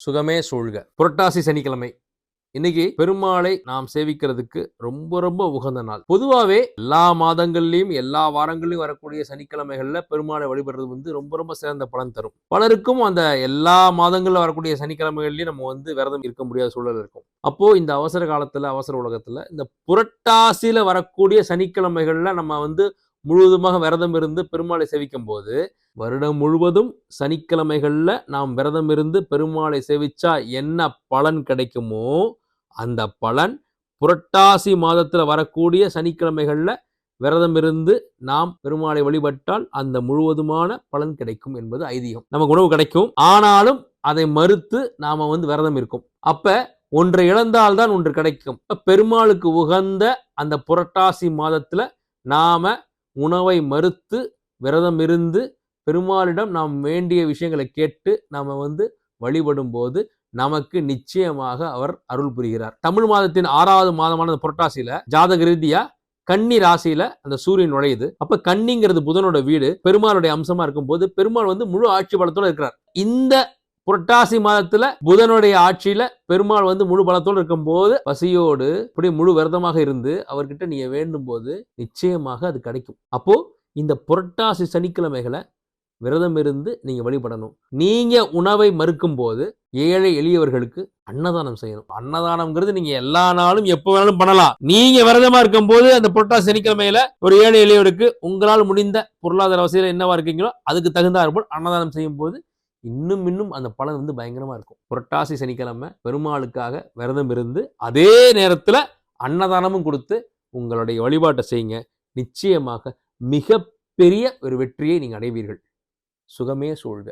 சுகமே சூழ்க. புரட்டாசி சனிக்கிழமை. இன்னைக்கு பெருமாளை நாம் சேவிக்கிறதுக்கு ரொம்ப ரொம்ப உகந்த நாள். பொதுவாகவே எல்லா மாதங்கள்லையும் எல்லா வாரங்கள்லயும் வரக்கூடிய சனிக்கிழமைகளில் பெருமாளை வழிபடுறது வந்து ரொம்ப ரொம்ப சிறந்த பலன் தரும். பலருக்கும் அந்த எல்லா மாதங்களில் வரக்கூடிய சனிக்கிழமைகள்லையும் நம்ம வந்து விரதம் இருக்க முடியாத சூழல் இருக்கும். அப்போ இந்த அவசர காலத்துல அவசர உலகத்துல இந்த புரட்டாசியில வரக்கூடிய சனிக்கிழமைகள்ல நம்ம வந்து முழுவதுமாக விரதம் இருந்து பெருமாளை சேவிக்கும் போது வருடம் முழுவதும் சனிக்கிழமைகளில் நாம் விரதம் இருந்து பெருமாளை சேவிச்சா என்ன பலன் கிடைக்குமோ அந்த பலன் புரட்டாசி மாதத்தில் வரக்கூடிய சனிக்கிழமைகளில் விரதம் இருந்து நாம் பெருமாளை வழிபட்டால் அந்த முழுவதுமான பலன் கிடைக்கும் என்பது ஐதீகம். நமக்கு உணவு கிடைக்கும். ஆனாலும் அதை மறுத்து நாம வந்து விரதம் இருக்கும். அப்ப ஒன்றை இழந்தால்தான் ஒன்று கிடைக்கும். பெருமாளுக்கு உகந்த அந்த புரட்டாசி மாதத்துல நாம உணவை மறுத்து விரதம் இருந்து பெருமாளிடம் நாம் வேண்டிய விஷயங்களை கேட்டு நாம் வந்து வழிபடும் போது நமக்கு நிச்சயமாக அவர் அருள் புரிகிறார். தமிழ் மாதத்தின் ஆறாவது மாதமான அந்த புரட்டாசியில ஜாதக ரீதியா கன்னி ராசியில அந்த சூரியன் நுழையுது. அப்ப கன்னிங்கிறது புதனோட வீடு பெருமாளுடைய அம்சமா இருக்கும்போது பெருமாள் வந்து முழு ஆட்சி பலத்தோட இருக்கிறார். இந்த புரட்டாசி மாதத்துல புதனுடைய ஆட்சியில பெருமாள் வந்து முழு பலத்தோடு இருக்கும்போது பசியோடு இப்படி முழு விரதமாக இருந்து அவர்கிட்ட நீங்க வேண்டும் போது நிச்சயமாக அது கிடைக்கும். அப்போ இந்த புரட்டாசி சனிக்கிழமைகளை விரதம் இருந்து நீங்க வழிபடணும். நீங்க உணவை மறுக்கும் போது ஏழை எளியவர்களுக்கு அன்னதானம் செய்யணும். அன்னதானம்ங்கிறது நீங்க எல்லா நாளும் எப்போ வேணாலும் பண்ணலாம். நீங்க விரதமா இருக்கும் போது அந்த புரட்டாசி சனிக்கிழமையில ஒரு ஏழை எளியவருக்கு உங்களால் முடிந்த பொருளாதார வசதியில் என்னவா இருக்கீங்களோ அதுக்கு தகுந்தாற்போல் அன்னதானம் செய்யும் போது இன்னும் இன்னும் அந்த பலன் வந்து பயங்கரமாக இருக்கும். புரட்டாசி சனிக்கிழமை பெருமாளுக்காக விரதம் இருந்து அதே நேரத்தில் அன்னதானமும் கொடுத்து உங்களுடைய வழிபாட்டை செய்யுங்க. நிச்சயமாக மிகப்பெரிய ஒரு வெற்றியை நீங்கள் அடைவீர்கள். சுகமே சூழ்க.